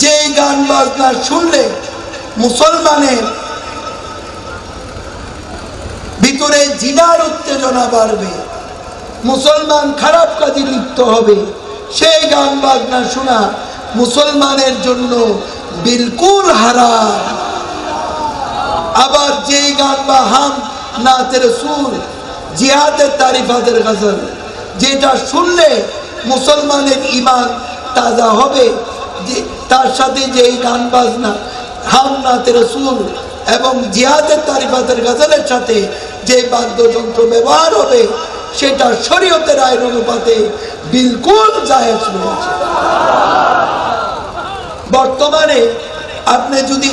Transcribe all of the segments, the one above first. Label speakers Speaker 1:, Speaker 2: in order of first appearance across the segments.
Speaker 1: যে গান বাজনা শুনলে মুসলমানের ভিতরে জিনার উত্তেজনা বাড়বে, মুসলমান খারাপ কাজে লিপ্ত হবে। সেই গান বাজনা শোনা মুসলমানের জন্য বিলকুল হারা আবার যেই গান বা হাম নাতের সুর, জিহাদের তারিফাতের গজল, যেটা শুনলে মুসলমানের ইমান তাজা হবে। তার সাথে যেই গান বাজনা হাম নাতের সুর এবং জিহাদের তারিফাতের গজলের সাথে যে বাদ্যযন্ত্র ব্যবহার হবে সেটা শরীয়তের আইন অনুপাতে বিলকুল জায়েজ রয়েছে। বর্তমানে আপনি যদি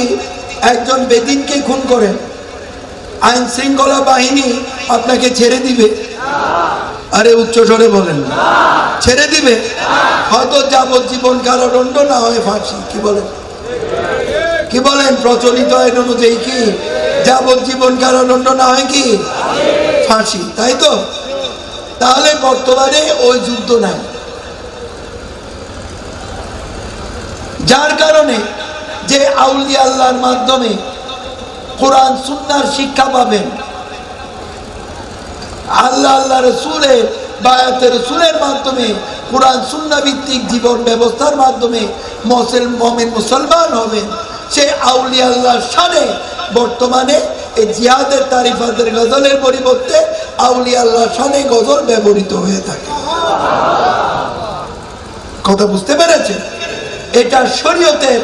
Speaker 1: একজন বেদিনকে খুন করেন আইন শৃঙ্খলা বাহিনী আপনাকে ছেড়ে দিবে। আরে উচ্চ স্বরে বলেন ছেড়ে দিবে? হয়তো কারাদণ্ড না হয় ফাঁসি। কি বলেন? কি বলেন? প্রচলিত আইন অনুযায়ী কি যাবজ্জীবন কারাদণ্ড না হয় কি? ফাঁসি। তাই তো? তাহলে বর্তমানে ওই যুদ্ধ নাই। যার কারণে যে আউলিয়া আল্লাহর মাধ্যমে কোরআন সুন্নার শিক্ষা পাবেন আল্লাহ আল্লাহ রসুলে বায়াতের রসুলের মাধ্যমে, কোরআন সুন্না ভিত্তিক জীবন ব্যবস্থার মাধ্যমে মমিন, মুসলমান হবেন। সে আউলি আল্লাহর সানে বর্তমানে এই জিহাদের তারিফাদের গজলের পরিবর্তে আউলি আল্লাহর সানে গজল ব্যবহৃত হয়ে থাকে। কথা বুঝতে পেরেছেন? এটা শরীয়তের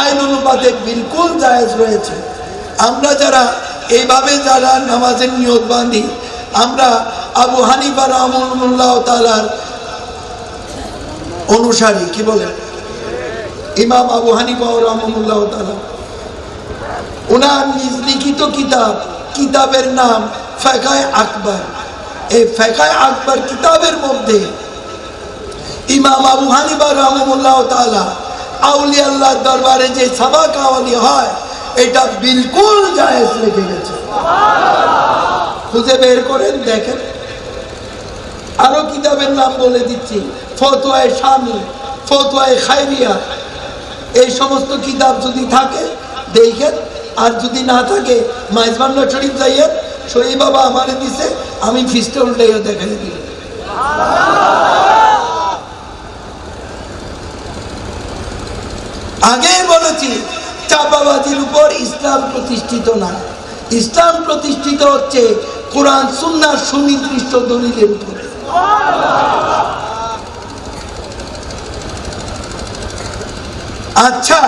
Speaker 1: আইন অনুপাতে বিলকুল জায়েজ রয়েছে। আমরা যারা এইভাবে যারা নামাজের নিয়ত বাঁধি আমরা আবু হানিফা রহমুল্লাহ তালার অনুসারী, কি বলেন ইমাম আবু হানিফা রহমুল্লাহ তালা ওনার নিজ লিখিত কিতাব, কিতাবের নাম ফেকায় আকবর। এই ফেকায় আকবর কিতাবের মধ্যে ইমাম আবু হানিফা রহমুল্লাহ তালা আউলি আল্লাহর দরবারে যে সাবা কাওয়ালি হয়, এটা বিলকুল জায়েজ রেখে গেছে। খুঁজে বের করেন, দেখেন। আরও কিতাবের নাম বলে দিচ্ছি, ফতোয়ায় স্বামী ফতোয়ায় খাইরিয়া। এই সমস্ত কিতাব যদি থাকে, দেখেন। আর যদি না থাকে, মাইজবান্না শরীফ যাইয়েন, শরীফ বাবা আমারে দিছে, আমি ফিস্টে উল্টাইয়া দেখাই দিই। আগেই বলেছি, চাপাবাজির উপর ইসলাম প্রতিষ্ঠিত না। ইসলাম প্রতিষ্ঠিত হচ্ছে কোরআন সুন্নার সুনির্দিষ্ট দলিলের উপরে আচ্ছা